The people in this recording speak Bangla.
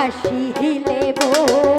হাসি হিলে বো